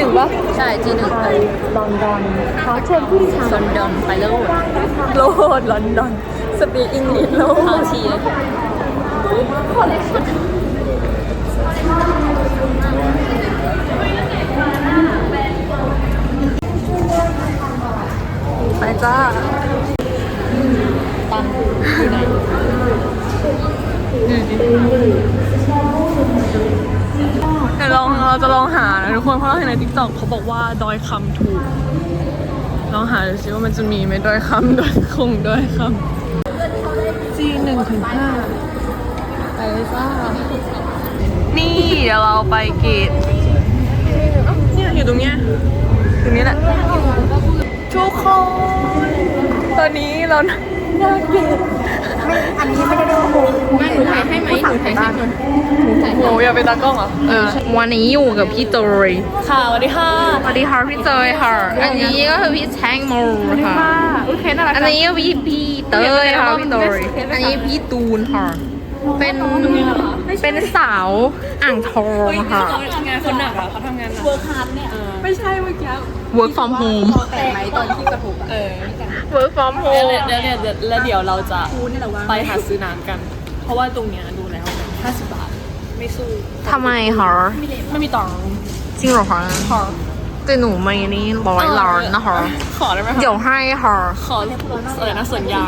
หนึ่งปะใช่จีหนึ่งไปลอนดอนขอเชิญผู้โดยสารลอนดอนไปแล้วโลดลอนดอนสปีกอังกฤษโลเข้าดทีเลยไปจ้าตังอยู่ไหนเดี๋ ยวลองเราจะลองหานะทุกคนเพราะเราเห็นในทิกตอกเขาบอกว่าดอยคำถูก ลองหาดูสิว่ามันจะมีไหมดอยคำดอยคงดอยคำจีหนึ่งถึงห้าไปเลยจ้านี่เดี๋ยวเราไปเกตเนี่ยอยู่ตรงเนี้ยตรงนี้แหละทุกคนตอนนี้เราน้าเก ตอันนี้ไม่ได้เรียกว่าโมไม่หนูถ่ายให้ไหมหนูถ่ายให้หนูหนูถ่ายโหอยาไปตากล้องเหรอเออวันนี้อยู่กับพี่เตยค่ะสวัสดีค่ะสวัสดีค่ะพี่เตยค่ะ อันนี้ก็คือพี่แทงโมค่ะอุ้ยเพนอะไรอันนี้ก็พี่พี่เตยค่ะพี่เตยอันนี้พี่ตูนค่ะเป็น เป็นสาวอ่างทองค่ะทำงานคนหนักอะเขาทำงานหนัก เวิร์คฮาร์ดเนี่ยไม่ใช่เมื่อกี้ work from home แต่ไหมตอนที่กระทบเออ work from แล้ว home เนี่ยเนี่ยแล้วเดี๋ยวเราจะไปหาซื้อน้ำกัน เพราะว่าตรงเนี้ยดูแล้ว 50 บาท ไม่สู้ ทำไมคะไม่มีตังค์จริงเหรอคะขอแต่หนูไม่นี่ร้อยล้านนะคะขอได้ไหมคะเดี๋ยวให้ค่ะขออะไรนะสัญญา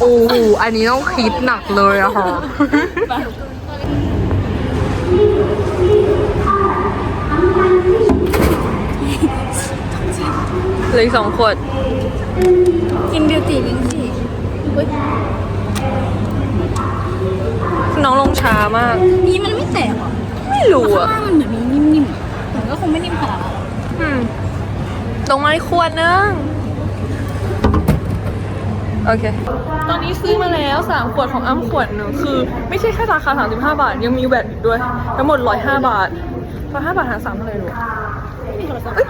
โอ้โหอันนี้ต้องคิดหนักเลยอะค่ะ เหลืออีกสองขวด กินบิวตี้ลิงสิน้องลงช้ามาก นี่มันไม่แตกหรอไม่รู้ข้างอะล่างมันเหมือนมีนิ่มๆแต่ก็คงไม่นิ่มขนาดนั้นหรอกอืมลงมาอีกขวดนึงโอเค ตอนนี้ซื้อมาแล้ว 3 ขวดของอ้ำขวดหนึ่งคือ ไม่ใช่แค่ราคา 35 บาท ยังมีแวดอีกด้วย ทั้งหมด 105 บาท105บาทหาร3เท่าไหร่ดูเอ้ย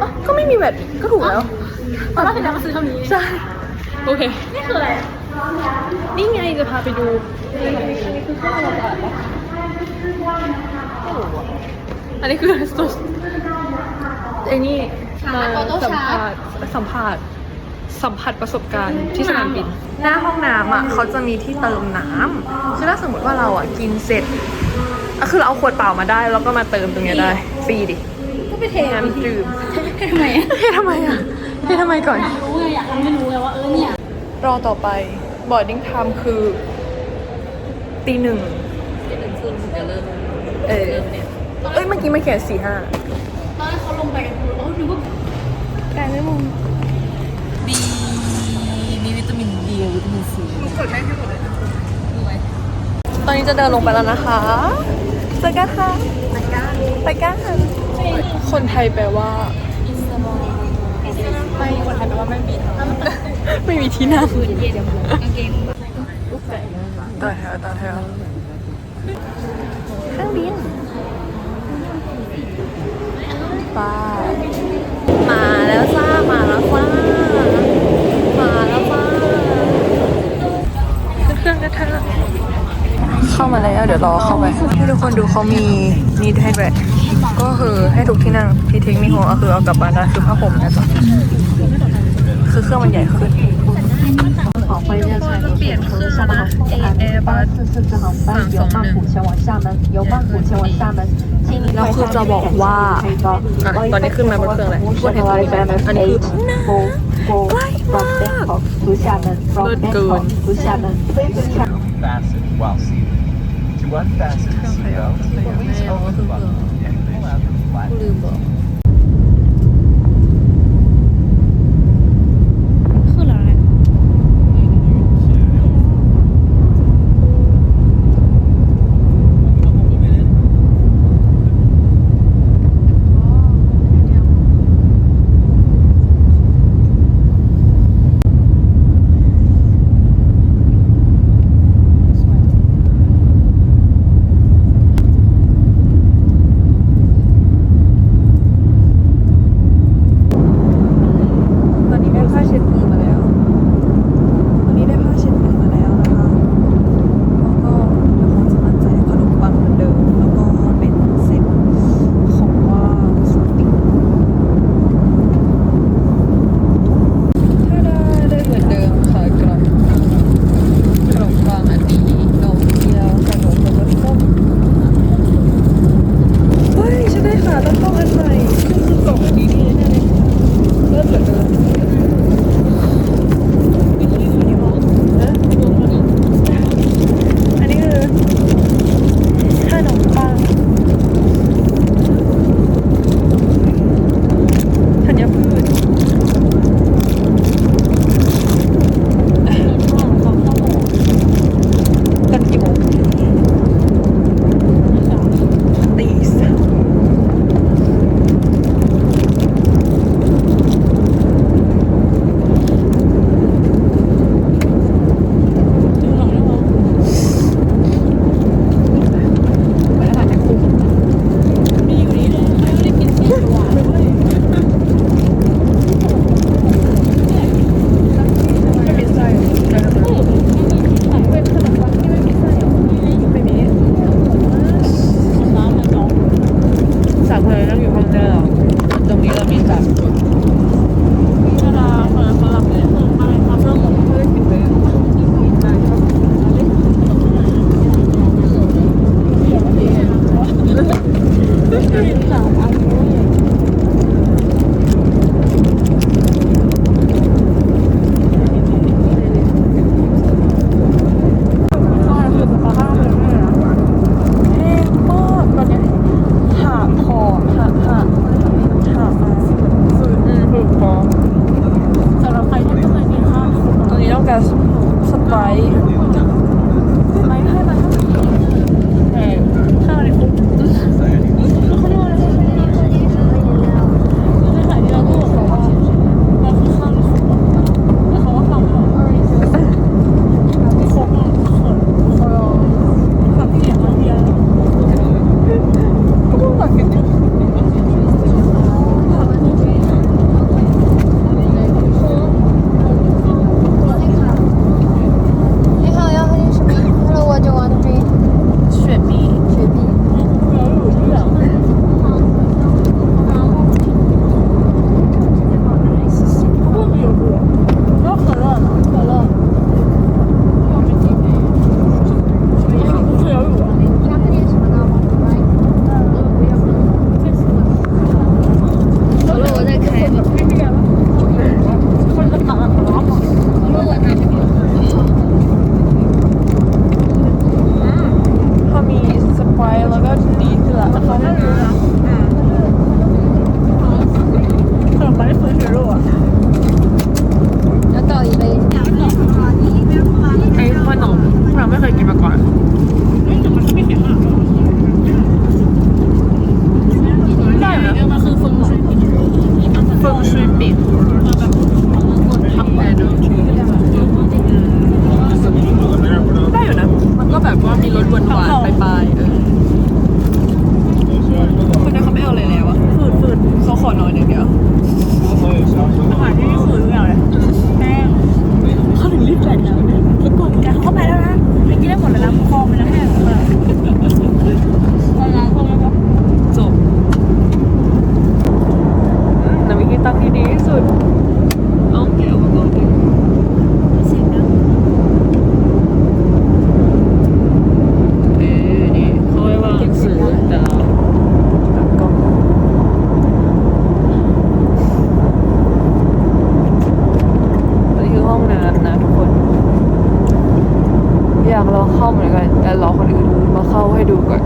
อ๋อก็ไม่มีแวดอีกก็ถูกแล้วตอนแรกเรามาซื้อเท่านี้ ใช่ โอเค นี่คืออะไร นี่ไงจะพาไปดูอันนี้คือสุดไอ้นี่มาสัมภาษณ์สัมภาษณ์สัมผัสประสบการณ์ที่สนามบิน หน้าห้องน้ำอะเขาจะมีที่เติมน้ำคือถ้าสมมติว่าเราอะกินเสร็จอะคือเราเอาขวดเปล่ามาได้ แล้วก็มาเติมตรงเนี้ยได้ ฟรีดิ ก็ไปเทน้ำดื่ม ทำไมอะเฮ้ยทำไมอะเฮ้ยทำไมก่อนรู้ไงอยากทำให้รู้ไงว่าเออเนี่ยรอต่อไป boarding time คือตีหนึ่งเออเอ้ยเมื่อกี้มาเขียนสี่ห้าตอนแรกเขาลงไปกันคือเออนึกว่าแต่ไม่มุมดีมีวิตามินดีวิตามินซีตอนนี้จะเดินลงไปแล้วนะคะเจอกันค่ะไปกันไปกันคนไทยแปลว่าไม่คนไทย แปลว่าไม่มีไม่มีที่นั่งคืนเย็นเดี๋ยวกงเกงต่อแถวต่อแถวเครื่องบินไปมาแล้วจ้ามาแล้วจ้ามาแล้วจ้าเครื่องกระเทาเข้ามาแล้วเดี๋ยวรอเข้าไปให้ทุกคนดูเขามีนีดให้ด้วยก็คือให้ทุกที่นั่งที่ทิ้งมีหัวก็คือเอากลับบ้านได้คือผ้าห่มนะจ๊ะ คือเครื่องมันใหญ่ขึ้นออไปเนี่ยใช้รถเปลี่ยนเครื่องนะ A A บัสสามสงหนึ่แล้วคือจะบอกว่าตอนนี้ขึ้นมาบนเครื่องแล้วบนเห็นตัวอันนี้คือใกล้มากเลิศเกิน fasten while seated. To unfasten the seatbelt, please open. ยากลองเข้าเหมือนกันแต่รอคนอื่นมาเข้าให้ดูก่อน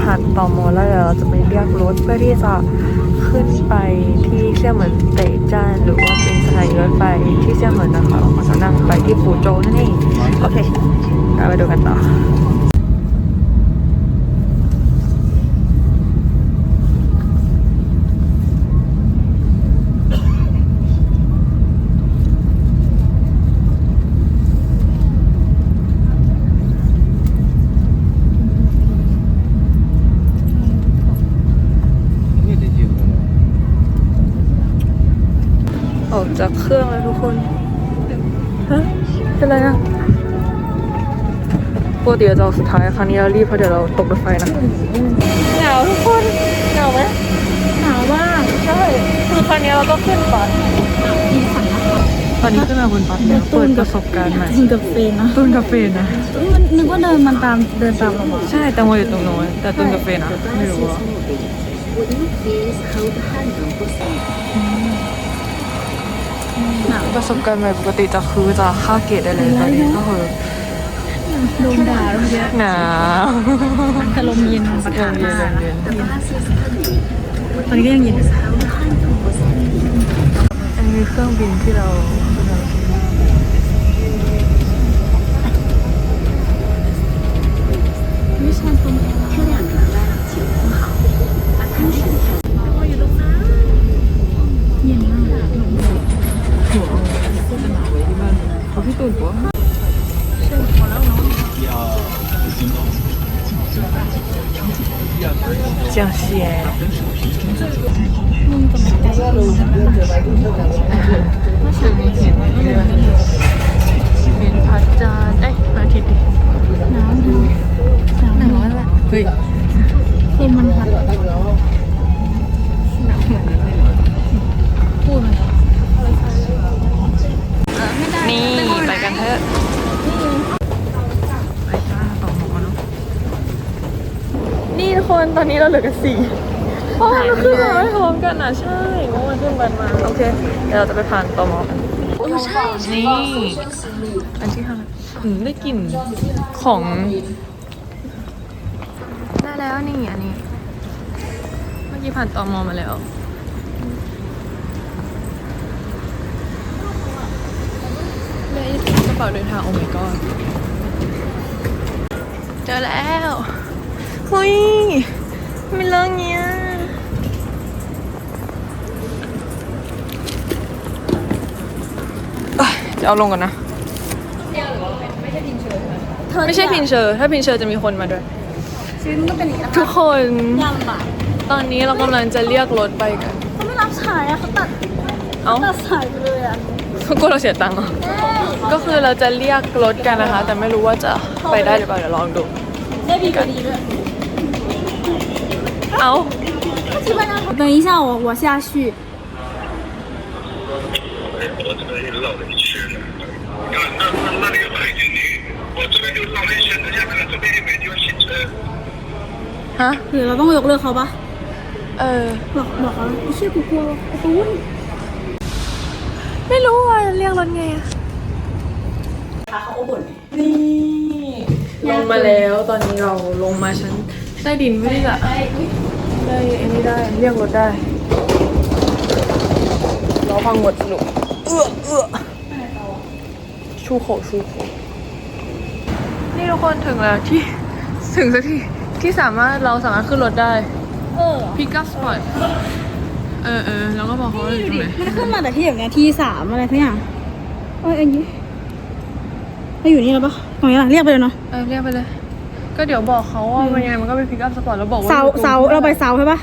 ผ่านตอมอแล้วเดี๋ยวเราจะไปเรียกรถเพื่อที่จะขึ้นไปที่เชี่ยเหมือนเตจานหรือว่าเป็นสถานีรถไฟที่เชี่ยเหมือนนะคะเราจะนั่งไปที่ปูโจนั่นเองโอเคเราไปดูกันต่อ กจากเครื่องแล้วทุกคนฮะเป็นไรนะปกติเราจะออกสุดท้ายครั้งนี้เรารีบเพราะเดี๋ยวเราตกรถไฟนะหนาวทุกคนหนาวไหมหนาวมากใช่คือครั้งนี้เราก็ขึ้นบัสตอนนี้ขึ้นมาบนบัสแล้วเปิดประสบการณ์ใหม่กินกับเฟนนะตุนกาแฟนะมันนึกว่าเดินมันตามเดินตามเรามาใช่แตงโมอยู่ตรงโน้นแต่ตุนกาแฟนะไม่รู้ว่า ประสบการณ์ใหม่ปกติจะคือจะค่าเกตได้เลยตอนนี้ก็คือโดนด่าแล้วเมื่อกี้หนาวแต่ลมเย็นประเย็กานศเย็นมาเย็นตอนนี้ก็ยังเย็นอยู่อันนี้เครื่องบินที่เรา江鲜。เป็นพัดจานเอ้ยอาทิตย์ดิหนาวหนาวแล้วแหละเฮ้ยลมมันพัดพูดมันนี่ไปกันเถอะไปจ้าต่อหมอเนาะนี่ทุกคนตอนนี้เราเหลือกันสี่เพราะมันขึ้นมาไม่พร้อมกันอะ ใช่เมื่อวันขึ้นบันมา โอเค เดี๋ยวเราจะไปผ่านต่อหมอกันใช่นี่ อันที่ห้าถึงได้กลิ่นของได้แล้วนี่อันนี้ เมื่อกี้ผ่านตอมอมาแล้ว เลยกระเป๋าเดินทางโอ้ my god เจอแล้วเฮ้ยไม่เลิกเนี้ยเอ้ยจะเอาลงก่อนนะไม่ใช่พินเชอร์ ถ้าพินเชอร์จะมีคนมาด้วย ชีวิตมันก็เป็นอย่างนี้นะทุกคนยากลำบากตอนนี้เรากำลังจะเรียกรถไปกันเขาไม่รับสายอะเขาตัดเอ้าตัดสายไปเลยอะกลัวเราเสียตังค์เหรอ ก็คือเราจะเรียกรถกันนะคะ แต่ไม่รู้ว่าจะไปได้หรือเปล่าเดี๋ยวลองดู ได้ดีกว่าดีด้วย เอ้า 等一下，我我下去。我这边也绕了一圈了。那那那那那个派经理，我这边就绕了一圈，人家可能这边也没地方停车。 ฮะ หรือเราต้องยกเลิกเขาปะ เออ บอกบอกเขาไอ้เชี่ยกูกลัวประตูน ไม่รู้ว่าจะเรียกรถไงอะ นี่ลงมาแล้วตอนนี้เราลงมาชั้นใต้ดินไม่ได้ละได้อันนี้ได้เรียกรถได้ล้อพังหมดสนุกเอื้อเอื้อชูโขชูโขนี่ทุกคนถึงแล้วที่ถึงสักทีที่สามารถเราสามารถขึ้นรถได้เออพิกัสสปอร์ตเออเออแล้วก็บอกเขาว่าอยู่ตรงไหนมันขึ้นมาแต่ที่อย่างเนี้ยที่สามอะไรทั้งอย่างเอ้ยอันนี้ เราอยู่นี่แล้วปะตรงนี้ล่ะเรียกไปเลยเนาะเออเรียกไปเลย ก็เดี๋ยวบอกเขาว่ามันยังไงมันก็เป็นพิกัสสปอร์ตแล้วบอกว่าเสาอยู่ตงเสาเราไปเสาใช่ปะ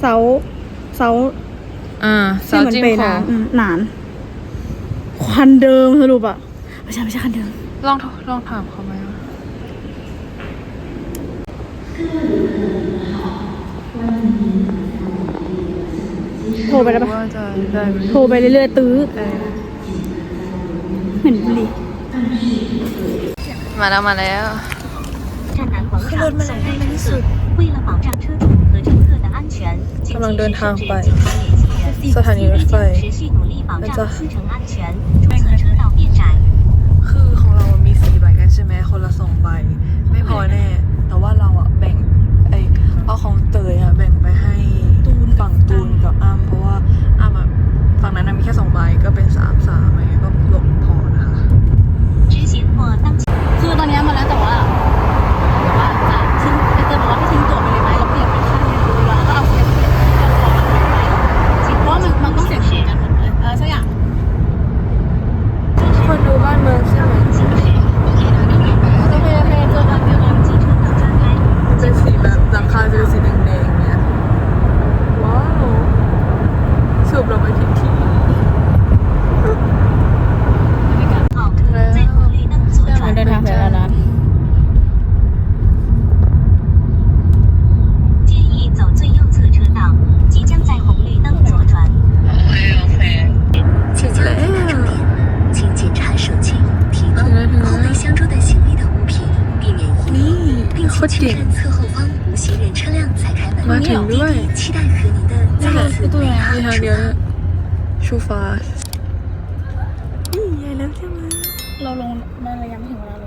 เสาเสาอ่าที่เสาเหมือนจิ้มเป็นคออะอืมหนานคันเดิมสรุปอะไม่ใช่ไม่ใช่คันเดิมลองโทรลองถามเขาไหมว่าโทรไปได้ปะว่าจะได้ไหมโทรไปเรื่อยๆตื้อเออเห มนบุรีมาแล้วมาแล้วขึ้นรถมาแล้วมันที่สุดกำลังเดินทางไป สถานีรถไฟนะจ๊ะคือของเรามีสี่ใบกันใช่ไหมคนละสองใบ ไม่พอแน่ แต่ว่าเราอะแบ่งไอเอาของเตยอะแบ่งไปให้ตูนฝั่งตูนกับอ้ำเพราะว่าอ้ำอะฝั่งนั้นมีแค่สองใบก็เป็นสามสาม นี้มาแล้วแต่ว่า ตรเก่ง 侧后方无行人车辆才开门。 มาถึงด้วย 期待和您的再次 มีทางเดียวเนี่ยชูฟ้านี่ใหญ่แล้วใช่ไหม เราลงมาระยะไม่ถึงเวลาลง อืม